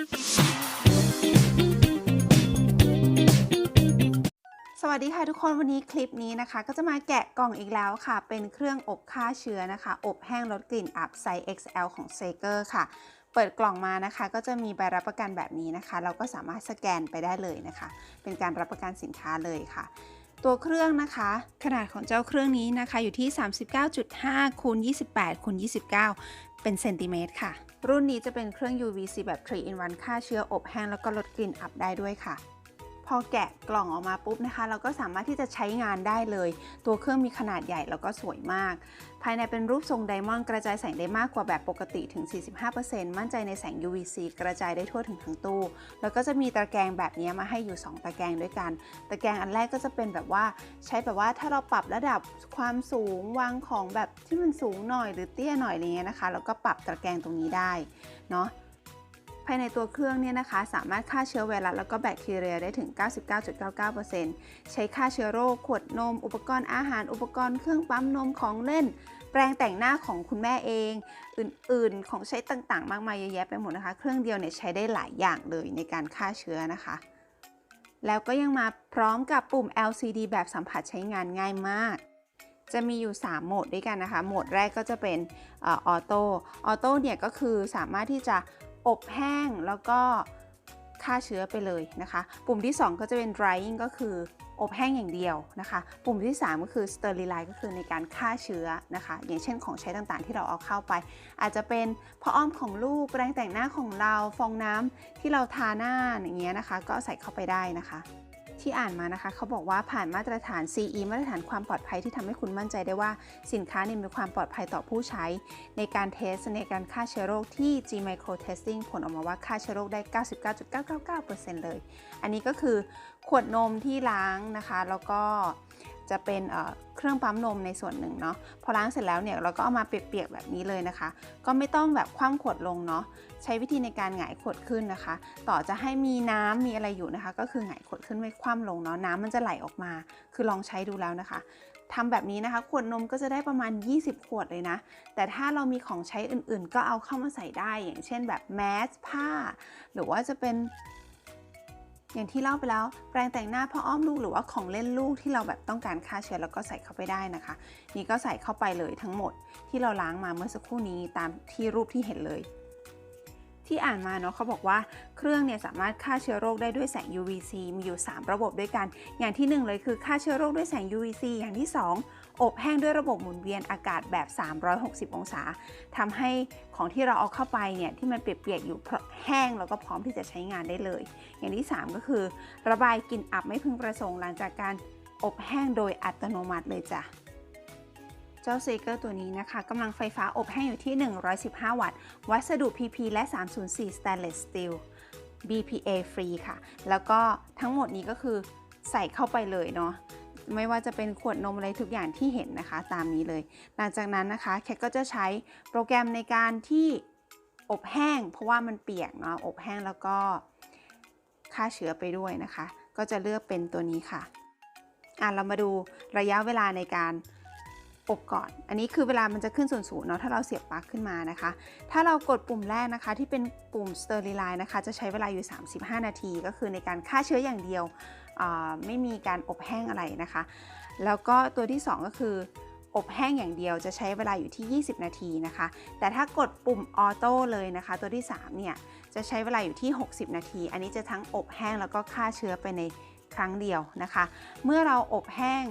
สวัสดีค่ะทุกคนวันนี้คลิปนี้นะคะ ก็จะมาแกะกล่องอีกแล้วค่ะ เป็นเครื่องอบฆ่าเชื้อนะคะ อบแห้งลดกลิ่นอับไซส์ XL ของ s เกอร์ค่ะ เปิดกล่องมานะคะ ก็จะมีใบรับประกันแบบนี้นะคะ เราก็สามารถสแกนไปได้เลยนะคะ เป็นการรับประกันสินค้าเลยค่ะ ตัวเครื่องนะคะ ขนาดของเจ้าเครื่องนี้นะคะอยู่ที่ 39.5คูณ28คูณ29 เป็นเซนติเมตรค่ะ รุ่นนี้จะเป็นเครื่อง UVC แบบ 3 in 1ฆ่าเชื้ออบแห้งแล้วก็ลดกลิ่นอับได้ด้วยค่ะ พอแกะกล่องออกมาปุ๊บนะคะ เราก็สามารถที่จะใช้งานได้เลย ตัวเครื่องมีขนาดใหญ่แล้วก็สวยมาก ภายในเป็นรูปทรงไดมอนด์กระจายแสงได้มากกว่าแบบปกติถึง 45%มั่นใจในแสง UVC กระจายได้ทั่วถึงทั้งตู้ แล้วก็จะมีตะแกรงแบบนี้มาให้อยู่ 2 ตะแกรงด้วยกัน ตะแกรงอันแรกก็จะเป็นแบบว่าใช้แบบว่าถ้าเราปรับระดับความสูงวางของแบบที่มันสูงหน่อยหรือเตี้ยหน่อยอะไรเงี้ยนะคะ แล้วก็ปรับตะแกรงตรงนี้ได้เนาะายในตัวเครื่องเนี่ยนะคะ สามารถฆ่าเชื้อไวรัสแล้วก็แบคทีเรียได้ถึง 99.99%ใช้ฆ่าเชื้อโรค ขวดนม อุปกรณ์อาหาร อุปกรณ์เครื่องปั๊มนมของเล่น แปรงแต่งหน้าของคุณแม่เอง อื่นๆ ของใช้ต่างๆ มากมายเยอะแยะไปหมดนะคะ เครื่องเดียวเนี่ยใช้ได้หลายอย่างเลยในการฆ่าเชื้อนะคะแล้วก็ยังมาพร้อมกับปุ่ม LCD แบบสัมผัสใช้งานง่ายมาก จะมีอยู่ 3 โหมดด้วยกันนะคะ โหมดแรกก็จะเป็นออโต้ ออโต้เนี่ยก็คือสามารถที่จะ อบแห้งแล้วก็ฆ่าเชื้อไปเลยนะคะ ปุ่มที่ 2 ก็จะเป็น drying ก็คืออบแห้งอย่างเดียวนะคะ ปุ่มที่ 3 ก็คือ sterilize ก็คือในการฆ่าเชื้อนะคะ อย่างเช่นของใช้ต่างๆที่เราเอาเข้าไป อาจจะเป็นผ้าอ้อมของลูกแปรงแต่งหน้าของเราฟองน้ำที่เราทาหน้าอย่างเงี้ยนะคะ ก็ใส่เข้าไปได้นะคะ ที่อ่านมานะคะ เขาบอกว่าผ่านมาตรฐาน CE มาตรฐานความปลอดภัยที่ทำให้คุณมั่นใจได้ว่าสินค้าเนี่ยมีความปลอดภัยต่อผู้ใช้ ในการเทสในการฆ่าเชื้อโรคที่ G Micro Testing ผลออกมาว่าฆ่าเชื้อโรคได้ 99.999%เลย อันนี้ก็คือขวดนมที่ล้างนะคะ แล้วก็ จะเป็นเครื่องปั๊มนมในส่วนหนึ่งเนาะพอล้างเสร็จแล้วเนี่ยเราก็เอามาเปียกๆแบบนี้เลยนะคะ ก็ไม่ต้องแบบคว่ำขวดลงเนาะใช้วิธีในการหงายขวดขึ้นนะคะ ต่อจะให้มีน้ำมีอะไรอยู่นะคะ ก็คือหงายขวดขึ้นไม่คว่ำลงเนาะน้ำมันจะไหลออกมา คือลองใช้ดูแล้วนะคะทำแบบนี้นะคะขวดนมก็จะได้ประมาณ 20 ขวดเลยนะ แต่ถ้าเรามีของใช้อื่นๆ ก็เอาเข้ามาใส่ได้อย่างเช่นแบบแมสผ้า หรือว่าจะเป็น อย่างที่เล่าไปแล้วแปรงแต่งหน้าพ่ออ้อมลูกหรือว่าของเล่นลูกที่เราแบบต้องการฆ่าเชื้อแล้วก็ใส่เข้าไปได้นะคะ นี่ก็ใส่เข้าไปเลยทั้งหมดที่เราล้างมาเมื่อสักครู่นี้ตามที่รูปที่เห็นเลย ที่อ่านมาเนาะเขาบอกว่าเครื่องเนี่ยสามารถฆ่าเชื้อโรคได้ด้วยแสง UVC มีอยู่ 3 ระบบด้วยกัน อย่างที่ 1 เลยคือฆ่าเชื้อโรคด้วยแสง UVC อย่างที่ 2 อบแห้งด้วยระบบหมุนเวียนอากาศแบบ 360 องศาทำให้ของที่เราเอาเข้าไปเนี่ยที่มันเปียกๆอยู่แห้งแล้วก็พร้อมที่จะใช้งานได้เลย อย่างที่ 3 ก็คือ ระบายกลิ่นอับไม่พึงประสงค์หลังจากการอบแห้งโดยอัตโนมัติเลยจ้ะ เจ้าเซเกอร์ตัวนี้นะคะกำลังไฟฟ้าอบแห้งอยู่ที่ 115 วัตต์ วัสดุ PP และ 304 Stainless Steel BPA free ค่ะ แล้วก็ทั้งหมดนี้ก็คือใส่เข้าไปเลยเนาะไม่ว่าจะเป็นขวดนมอะไรทุกอย่างที่เห็นนะคะตามนี้เลย หลังจากนั้นนะคะแคทก็จะใช้โปรแกรมในการที่อบแห้ง เพราะว่ามันเปียกเนาะอบแห้งแล้วก็ฆ่าเชื้อไปด้วยนะคะ ก็จะเลือกเป็นตัวนี้ค่ะอะเรามาดูระยะเวลาในการ อบก่อน อันนี้คือเวลามันจะขึ้นส่วนสูงเนาะถ้าเราเสียบปลั๊กขึ้นมานะคะ ถ้าเรากดปุ่มแรกนะคะ ที่เป็นปุ่ม Sterilize นะคะ จะใช้เวลาอยู่ 35 นาที ก็คือในการฆ่าเชื้ออย่างเดียว ไม่มีการอบแห้งอะไรนะคะ แล้วก็ตัวที่ 2 ก็คืออบแห้งอย่างเดียวจะใช้เวลาอยู่ที่ 20 นาทีนะคะ แต่ถ้ากดปุ่มออโต้เลยนะคะ ตัวที่ 3 เนี่ย จะใช้เวลาอยู่ที่ 60 นาที อันนี้จะทั้งอบแห้งแล้วก็ฆ่าเชื้อไปในครั้งเดียวนะคะ เมื่อเราอบแห้ง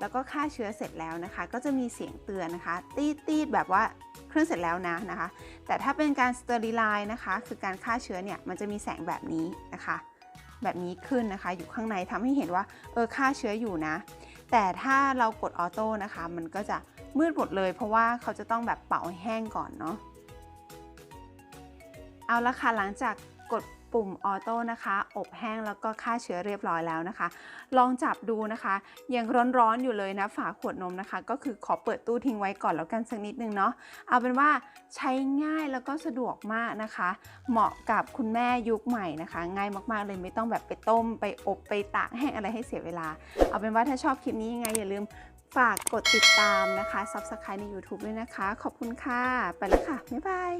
แล้วก็ฆ่าเชื้อเสร็จแล้วนะคะ ก็จะมีเสียงเตือนนะคะ ตีดตีดแบบว่าเครื่องเสร็จแล้วนะนะคะ แต่ถ้าเป็นการสเตอริไลน์นะคะ คือการฆ่าเชื้อเนี่ยมันจะมีแสงแบบนี้นะคะ แบบนี้ขึ้นนะคะ อยู่ข้างในทำให้เห็นว่าเออฆ่าเชื้ออยู่นะ แต่ถ้าเรากดออโต้นะคะ มันก็จะมืดหมดเลย เพราะว่าเขาจะต้องแบบเป่าให้แห้งก่อนเนาะเอาละค่ะหลังจากกด ปุ่มออโต้นะคะ อบแห้งแล้วก็ฆ่าเชื้อเรียบร้อยแล้วนะคะ ลองจับดูนะคะ ยังร้อนๆอยู่เลยนะฝาขวดนมนะคะ ก็คือขอเปิดตู้ทิ้งไว้ก่อนแล้วกันสักนิดนึงเนาะเอาเป็นว่าใช้ง่ายแล้วก็สะดวกมากนะคะ เหมาะกับคุณแม่ยุคใหม่นะคะ ง่ายมากๆเลยไม่ต้องแบบไปต้ม ไปอบไปตากแห้งอะไรให้เสียเวลา เอาเป็นว่าถ้าชอบคลิปนี้ยังไงอย่าลืมฝากกดติดตามนะคะ Subscribe ใน YouTube ด้วยนะคะ ขอบคุณค่ะ ไปแล้วค่ะ บ๊ายบาย